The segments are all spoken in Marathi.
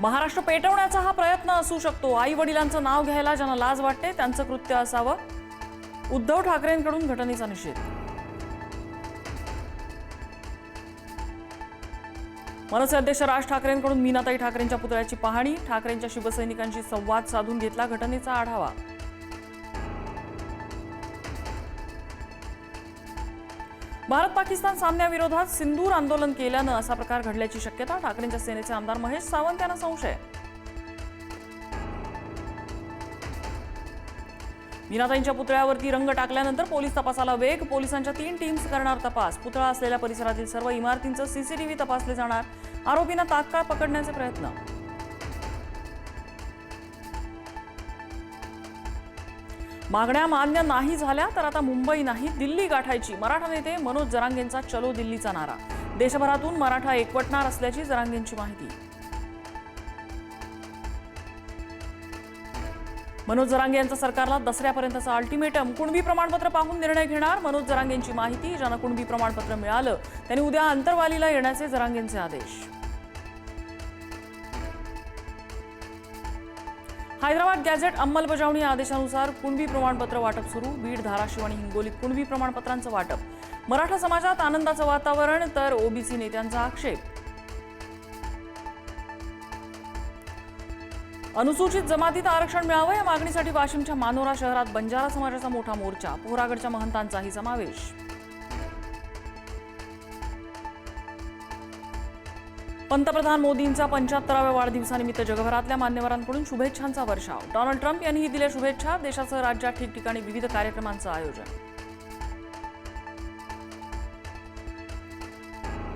महाराष्ट्र पेटवण्याचा हा प्रयत्न असू शकतो. आई वडिलांचं नाव घ्यायला ज्यांना लाज वाटते त्यांचं कृत्य असावं. उद्धव ठाकरेंकडून घटनेचा निषेध. मनसे अध्यक्ष राज ठाकरेंकडून मीनाताई ठाकरेंच्या पुतळ्याची पाहणी ठाकरेंच्या शिवसैनिकांशी संवाद साधून घेतला घटनेचा आढावा. भारत पाकिस्तान सामन्याविरोधात सिंदूर आंदोलन केल्यानं असा प्रकार घडल्याची शक्यता ठाकरेंच्या सेनेचे आमदार महेश सावंत यांना संशय. मीनाताईंच्या पुतळ्यावरती रंग टाकल्यानंतर पोलीस तपासाला वेग पोलिसांच्या तीन टीम्स करणार तपास. पुतळा असलेल्या परिसरातील सर्व इमारतींचं सीसीटीव्ही तपासले जाणार. आरोपींना तात्काळ पकडण्याचे प्रयत्न. मागण्या मान्य नाही झाल्या तर आता मुंबई नाही दिल्ली गाठायची. मराठा नेते मनोज जरांगेंचा चलो दिल्लीचा नारा. देशभरातून मराठा एकवटणार असल्याची जरांगेंची माहिती. मनोज जरांगे यांचा सरकारला दसऱ्यापर्यंतचा अल्टिमेटम. कुणबी प्रमाणपत्र पाहून निर्णय घेणार मनोज जरांगेंची माहिती. ज्यांना कुणबी प्रमाणपत्र मिळालं त्यांनी उद्या अंतरवालीला येण्याचे जरांगेंचे आदेश. हैदराबाद गॅझेट अंमलबजावणी आदेशानुसार कुणबी प्रमाणपत्र वाटप सुरू बीड धाराशिव आणि हिंगोलीत कुणबी प्रमाणपत्रांचं वाटप. मराठा समाजात आनंदाचं वातावरण तर ओबीसी नेत्यांचा आक्षेप. अनुसूचित जमातीत आरक्षण मिळावं या मागणीसाठी वाशिमच्या मानोरा शहरात बंजारा समाजाचा मोठा मोर्चा पोहरागडच्या महंतांचाही समावेश. पंतप्रधान मोदींचा पंच्याहत्तराव्या वाढदिवसानिमित्त जगभरातल्या मान्यवरांकडून शुभेच्छांचा वर्षाव. डोनाल्ड ट्रम्प यांनीही दिल्या शुभेच्छा. देशासह राज्यात ठिकठिकाणी विविध कार्यक्रमांचं आयोजन.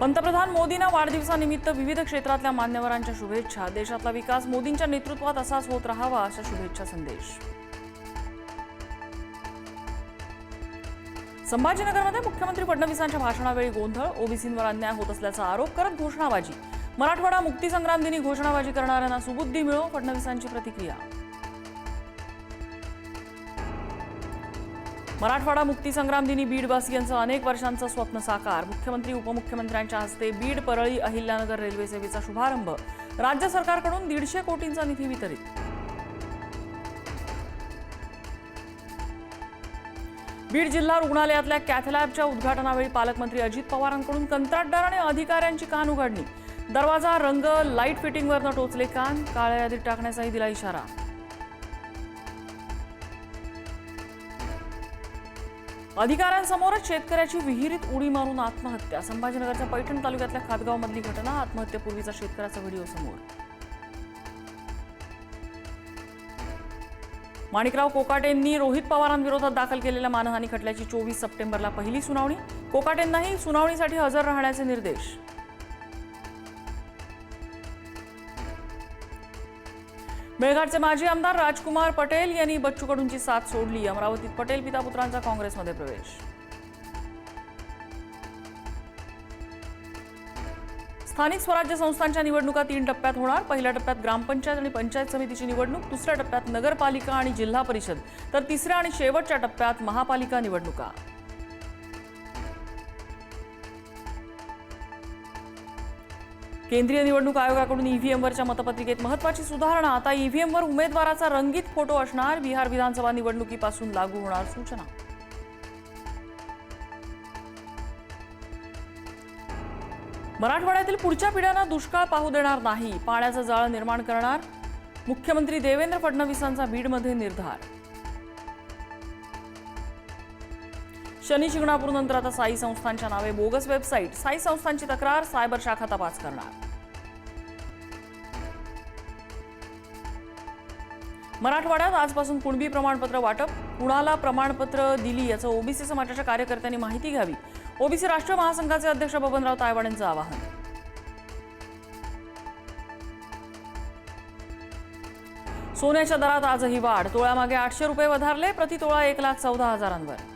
पंतप्रधान मोदींना वाढदिवसानिमित्त विविध क्षेत्रातल्या मान्यवरांच्या शुभेच्छा. देशातला विकास मोदींच्या नेतृत्वात असाच होत राहावा अशा शुभेच्छा संदेश. संभाजीनगरमध्ये मुख्यमंत्री फडणवीसांच्या भाषणावेळी गोंधळ ओबीसींवर अन्याय होत असल्याचा आरोप करत घोषणाबाजी. मराठवाडा मुक्तीसंग्राम दिनी घोषणाबाजी करणाऱ्यांना सुबुद्धी मिळो फडणवीसांची प्रतिक्रिया. मराठवाडा मुक्तीसंग्राम दिनी बीडवासियांचं अनेक वर्षांचं स्वप्न साकार. मुख्यमंत्री उपमुख्यमंत्र्यांच्या हस्ते बीड परळी अहिल्यानगर रेल्वे सेवेचा शुभारंभ. राज्य सरकारकडून दीडशे कोटींचा निधी वितरित. बीड जिल्हा रुग्णालयातल्या कॅथलॅबच्या उद्घाटनावेळी पालकमंत्री अजित पवारांकडून कंत्राटदार आणि अधिकाऱ्यांची कान उघडणी. दरवाजा रंग लाइट फिटिंगवरनं टोचले कान काळ्या यादीत टाकण्याचाही दिला इशारा. अधिकाऱ्यांसमोरच शेतकऱ्याची विहिरीत उडी मारून आत्महत्या. संभाजीनगरच्या पैठण तालुक्यातल्या खातगाव मधली घटना आत्महत्येपूर्वीचा शेतकऱ्याचा व्हिडिओ समोर. माणिकराव कोकाटेंनी रोहित पवारांविरोधात दाखल केलेल्या मानहानी खटल्याची चोवीस सप्टेंबरला पहिली सुनावणी. कोकाटेंनाही सुनावणीसाठी हजर राहण्याचे निर्देश. मेळघाटचे माजी आमदार राजकुमार पटेल यांनी बच्चू कडूंची साथ सोडली. अमरावतीत पटेल पिता पुत्रांचा काँग्रेसमध्ये प्रवेश. स्थानिक स्वराज्य संस्थांच्या निवडणुका तीन टप्प्यात होणार. पहिल्या टप्प्यात ग्रामपंचायत आणि पंचायत समितीची निवडणूक दुसऱ्या टप्प्यात नगरपालिका आणि जिल्हा परिषद. तर तिसऱ्या आणि शेवटच्या टप्प्यात महापालिका निवडणुका. केंद्रीय निवडणूक आयोगाकडून ईव्हीएमवरच्या मतपत्रिकेत महत्वाची सुधारणा. आता ईव्हीएमवर उमेदवाराचा रंगीत फोटो असणार. बिहार विधानसभा निवडणुकीपासून लागू होणार सूचना. मराठवाड्यातील पुढच्या पिढ्यांना दुष्काळ पाहू देणार नाही. पाण्याचं जाळं निर्माण करणार. मुख्यमंत्री देवेंद्र फडणवीसांचा बीडमध्ये निर्धार. शनी शिंगणापूर नंतर आता साई संस्थांच्या नावे बोगस वेबसाईट. साई संस्थांची तक्रार सायबर शाखा तपास करणार. मराठवाड्यात आजपासून कुणबी प्रमाणपत्र वाटप? कुणाला प्रमाणपत्र दिली याचं ओबीसी समाजाच्या कार्यकर्त्यांनी माहिती घ्यावी. ओबीसी राष्ट्रीय महासंघाचे अध्यक्ष बबनराव तायवाड यांचं आवाहन. सोन्याच्या दरात आजही वाढ. तोळ्यामागे आठशे रुपये वधारले प्रति तोळा एक लाख चौदा हजारांवर.